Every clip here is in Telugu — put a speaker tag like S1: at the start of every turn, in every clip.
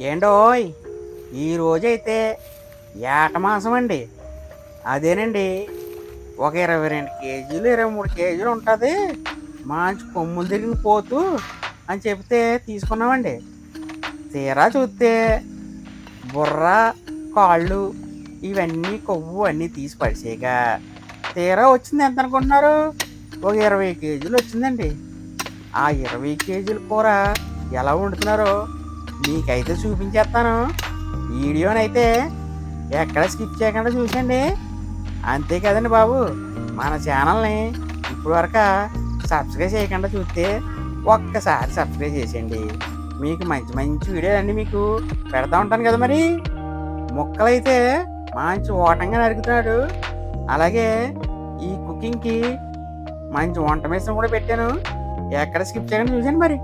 S1: ఏండోయ్ ఈ రోజైతే ఏట మాసం అండి అదేనండి ఒక ఇరవై రెండు కేజీలు ఇరవై మూడు కేజీలు ఉంటుంది. మంచి కొమ్ములు తిరిగిన పోతు అని చెప్తే తీసుకున్నామండి. తీరా చూస్తే బుర్ర కాళ్ళు ఇవన్నీ కొవ్వు అన్నీ తీసి పడిసేగా తీరా వచ్చింది ఎంత అనుకుంటున్నారు? ఒక ఇరవై కేజీలు వచ్చిందండి. ఆ ఇరవై కేజీల కూర ఎలా వండుతున్నారో మీకైతే చూపించేస్తాను. వీడియోనైతే ఎక్కడ స్కిప్ చేయకుండా చూసండి అంతే కదండి బాబు. మన ఛానల్ని ఇప్పుడు వరకు సబ్స్క్రైబ్ చేయకుండా చూస్తే ఒక్కసారి సబ్స్క్రైబ్ చేసేయండి. మీకు మంచి మంచి వీడియోలు అన్నీ మీకు పెడతా ఉంటాను కదా మరి. ముక్కలైతే మంచి ఓటంగా నరుగుతున్నాడు అలాగే ఈ కుకింగ్కి మంచి వంట మిషన్ కూడా పెట్టాను. ఎక్కడ స్కిప్ చేయకుండా చూసాను మరి.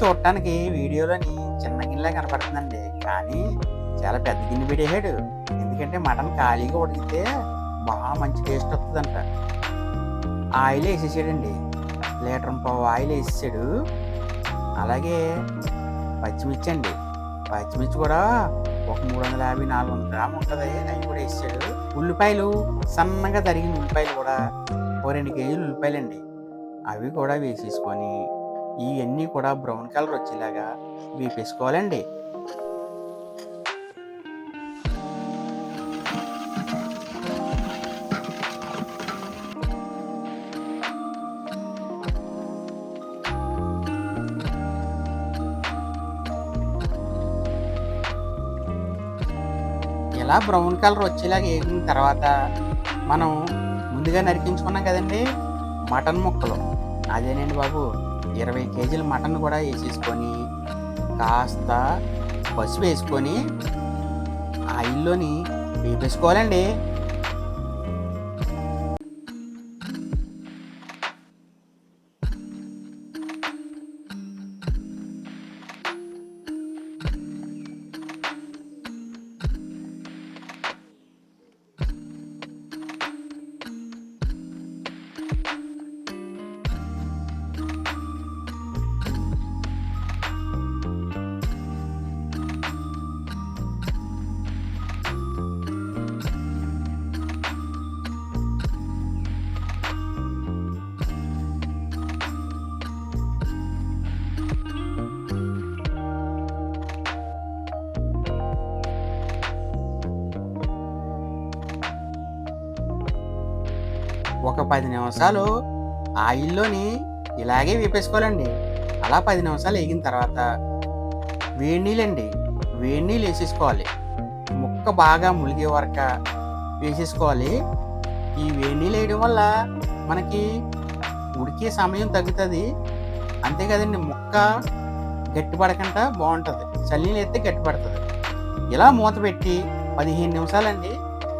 S1: చూడటానికి వీడియోలోని చిన్న గిన్నెలా కనపడుతుందండి. కానీ చాలా పెద్ద గిన్నె పెట్టేసాడు ఎందుకంటే మటన్ ఖాళీగా ఉడికితే బాగా మంచి టేస్ట్ వస్తుందంట. ఆయిల్ వేసేసాడండి. లీటర్ పావు ఆయిల్ వేసేసాడు. అలాగే పచ్చిమిర్చి అండి. పచ్చిమిర్చి కూడా ఒక మూడు వందల యాభై నాలుగు వందల గ్రాములు ఉంటుంది. అవి కూడా వేసాడు ఉల్లిపాయలు సన్నగా తరిగిన ఉల్లిపాయలు కూడా ఓ రెండు కేజీలు ఉల్లిపాయలు అండి అవి కూడా వేసేసుకొని ఇవన్నీ కూడా బ్రౌన్ కలర్ వచ్చేలాగా వేపేసుకోవాలండి. ఇలా బ్రౌన్ కలర్ వచ్చేలాగా వేగిన తర్వాత మనం ముందుగా నరికించుకున్నాం కదండి మటన్ ముక్కలు. అదేనండి బాబు? ఇరవై కేజీల మటన్ కూడా వేసేసుకొని కాస్త పసుపు వేసుకొని ఆయిల్లోని వేపేసుకోవాలండి ఒక పది నిమిషాలు ఆయిల్లోని ఇలాగే వేపేసుకోవాలండి అలా పది నిమిషాలు వేగిన తర్వాత వేడి నీళ్ళండి. వేడి నీళ్ళు వేసేసుకోవాలి. ముక్క బాగా ములిగే వరక వేసేసుకోవాలి. ఈ వేడి నీళ్ళు వేయడం వల్ల మనకి ఉడికే సమయం తగ్గుతుంది. అంతే కదండి ముక్క గట్టిపడకుండా బాగుంటుంది. చల్లీలు ఎత్తే గట్టిపడుతుంది. ఇలా మూత పెట్టి పదిహేను నిమిషాలండి.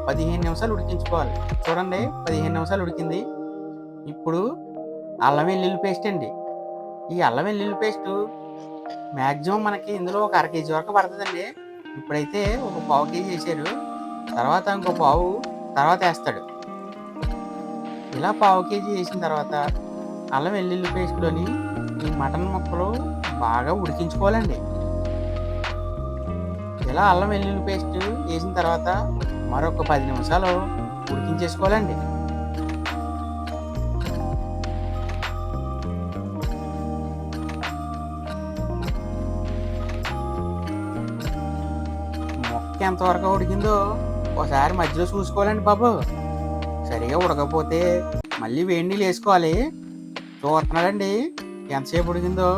S1: పదిహేను నిమిషాలు ఉడికించుకోవాలి. చూడండి పదిహేను నిమిషాలు ఉడికింది. ఇప్పుడు అల్లం వెల్లుల్లి పేస్ట్ అండి. ఈ అల్లం వెల్లుల్లి పేస్ట్ మ్యాక్సిమం మనకి ఇందులో ఒక అర కేజీ వరకు పడుతుందండి. ఇప్పుడైతే ఒక పావు కేజీ వేసారు తర్వాత ఇంకో పావు తర్వాత వేస్తాడు. ఇలా పావు కేజీ వేసిన తర్వాత అల్లం వెల్లుల్లి పేస్ట్లోని ఈ మటన్ ముక్కలు బాగా ఉడికించుకోవాలండి. ఇలా అల్లం వెల్లుల్లి పేస్ట్ వేసిన తర్వాత మరొక పది నిమిషాలు ఉడికించేసుకోవాలండి. మొక్క ఎంతవరకు ఉడికిందో ఒకసారి మధ్యలో చూసుకోవాలండి బాబు. సరిగా ఉడకపోతే మళ్ళీ వేడి నీళ్ళు వేసుకోవాలి. చూస్తున్నాడండి ఎంతసేపు ఉడికిందో.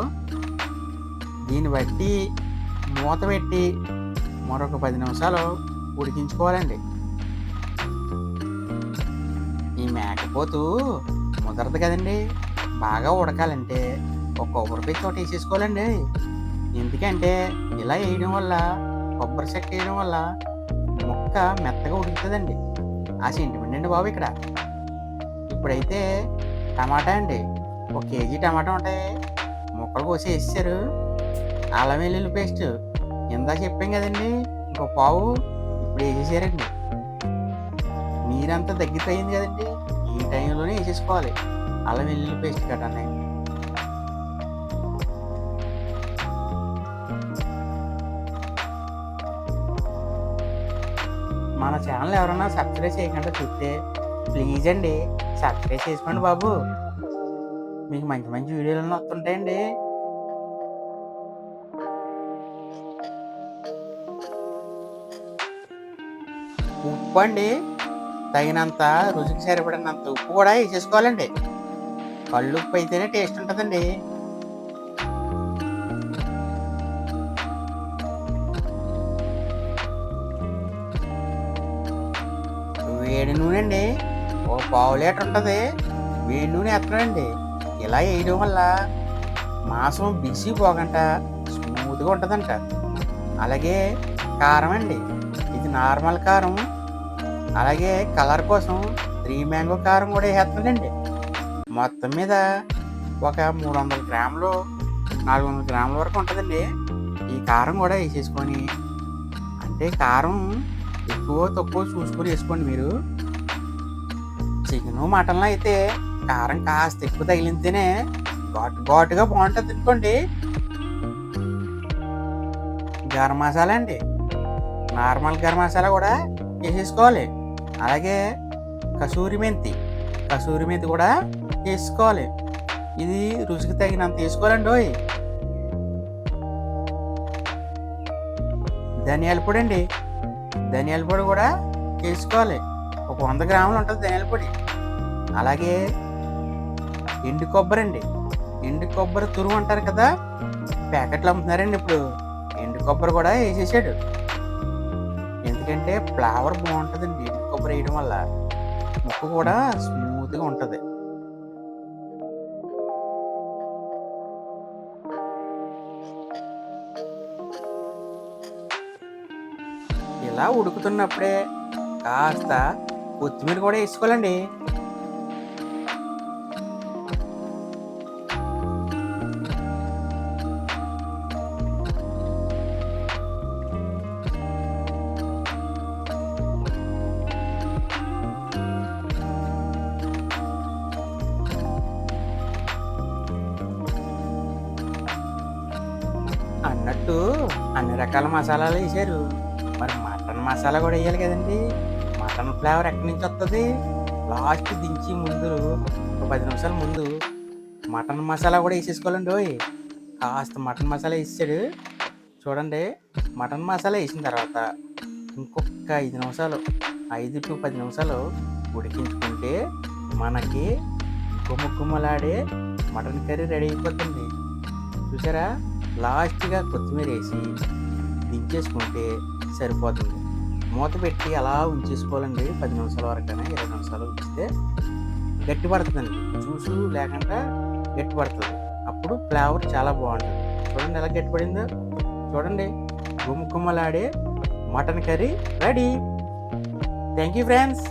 S1: దీన్ని బట్టి మూత పెట్టి మరొక పది నిమిషాలు ఉడికించుకోవాలండి. ఈ మేకపోతు ముదరదు కదండి. బాగా ఉడకాలంటే ఒక కొబ్బరి పెట్టి వేసేసుకోవాలండి. ఎందుకంటే ఇలా వేయడం వల్ల కొబ్బరి చెక్క వేయడం వల్ల ముక్క మెత్తగా ఉడుకుతుందండి. ఆ సెంటిమెంట్ అండి బాబు ఇక్కడ. ఇప్పుడైతే టమాటా అండి. ఒక కేజీ టమాటా ఉంటాయి. ముక్కలు కోసి వేసేసారు. అల్లం వెల్లుల్లి పేస్ట్. ఇందా చెప్పాం కదండి. ఇంకో పావు వేసేసారండి. మీరంతా తగ్గిపోయింది కదండి ఈ టైంలోనే వేసేసుకోవాలి. అలా వెళ్ళి పేస్ట్ కట్టండి మన ఛానల్ ఎవరన్నా సబ్స్క్రైబ్ చేయకుండా చూస్తే ప్లీజ్ అండి సబ్స్క్రైబ్ చేసుకోండి బాబు. మీకు మంచి మంచి వీడియోలు వస్తుంటాయండి. ఉప్పు అండి తగినంత రుచికి సరిపడినంత ఉప్పు కూడా వేసేసుకోవాలండి. కళ్ళు ఉప్పు అయితేనే టేస్ట్ ఉంటుందండి. వేడి నూనె అండి ఓ పావు లీటర్ ఉంటుంది. వేడి నూనె ఎత్తనండి ఇలా వేయడం వల్ల మాంసం బిసి పోగంట స్మూత్గా ఉంటుందంట. అలాగే కారం అండి. ఇది నార్మల్ కారం. అలాగే కలర్ కోసం త్రీ మ్యాంగో కారం కూడా వేస్తుందండి మొత్తం మీద ఒక మూడు వందల గ్రాములు నాలుగు వందల గ్రాముల వరకు ఉంటుందండి. ఈ కారం కూడా వేసేసుకొని అంటే కారం ఎక్కువ తక్కువ చూసుకొని వేసుకోండి మీరు. చికెను మటన్లో అయితే కారం కాస్త ఎక్కువ తగిలితేనే ఘాటు ఘాటుగా బాగుంటుంది అనుకోండి. గరం మసాలా అండి. నార్మల్ గరం మసాలా కూడా వేసేసుకోవాలి. అలాగే కసూరి మెంతి. కసూరి మెంతి కూడా వేసుకోవాలి. ఇది రుచికి తగినంత వేసుకోవాలండి ఓయ్. ధనియాల పొడి అండి. ధనియాల పొడి కూడా వేసుకోవాలి. ఒక వంద గ్రాములు ఉంటుంది ధనియాల పొడి. అలాగే ఎండు కొబ్బరి అండి. ఎండు కొబ్బరి తురుము అంటారు కదా ప్యాకెట్లు అమ్ముతున్నారండి ఇప్పుడు. ఎండు కొబ్బరి కూడా వేసేసాడు. ఎందుకంటే ఫ్లేవర్ బాగుంటుందండి. కొబ్బరి వేయడం వల్ల ముక్కు కూడా స్మూత్గా ఉంటుంది. ఇలా ఉడుకుతున్నప్పుడే కాస్త కొత్తిమీర కూడా వేసుకోవాలండి. అన్ని రకాల మసాలాలు వేసారు మరి మటన్ మసాలా కూడా వేయాలి కదండి. మటన్ ఫ్లేవర్ ఎక్కడి నుంచి వస్తుంది లాస్ట్ దించి ముందు ఒక పది నిమిషాల ముందు మటన్ మసాలా కూడా వేసేసుకోవాలండి ఓయ్. కాస్త మటన్ మసాలా వేసాడు. చూడండి మటన్ మసాలా వేసిన తర్వాత ఇంకొక ఐదు నిమిషాలు ఐదు టు పది నిమిషాలు ఉడికించుకుంటే మనకి గుమ్మ గుమ్మలాడే మటన్ కర్రీ రెడీ అయిపోతుంది. చూసారా? లాస్ట్గా కొత్తిమీర వేసి దించేసుకుంటే సరిపోతుంది. మూత పెట్టి అలా ఉంచేసుకోవాలండి. పది నిమిషాల వరకైనా ఇరవై నిమిషాలు ఉంచితే గట్టి పడుతుందండి జ్యూసు లేకుండా గట్టి పడుతుంది అప్పుడు ఫ్లేవర్ చాలా బాగుంటుంది. చూడండి ఎలా గట్టి పడిందో చూడండి. గుమ్మ గుమ్మలాడే mutton curry ready. Thank you friends.